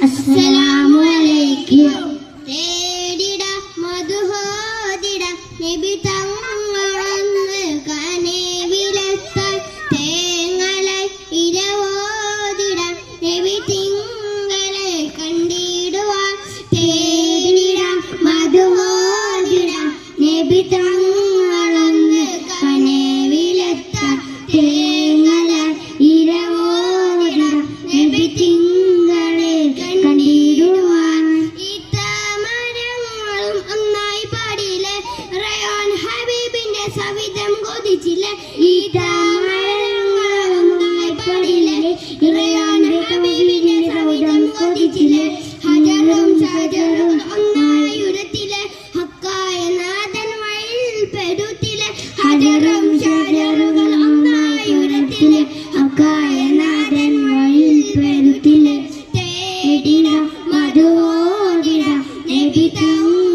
അസ്സലാമു അലൈക്കും തേടിട മധുഹോദിട നബി തങ്ങളൊന്ന് കനവിലെത്താൻ തേങ്ങളെ ഇരവോദിട നബി തിങ്കളെ കണ്ടിടുവാൻ തേടിട മധുഹോദിട നബി തങ്ങളൊന്ന് ഗീതം കൊതിച്ചില്ല. കൊതിച്ചില്ല. ഹജറും ഷജറും ഒന്നായി ഉരത്തിലെ ഹക്കായ നാഥൻ വഴിയിൽ പെരുത്തിലെ ഹജറും ഷജറുകൾ ഒന്നായി ഉരത്തിലെ ഹക്കായ നാഥൻ വഴിയിൽ പെരുത്തിലെ തേടിട മധുവോടിട നബിതവും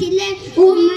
ile umut.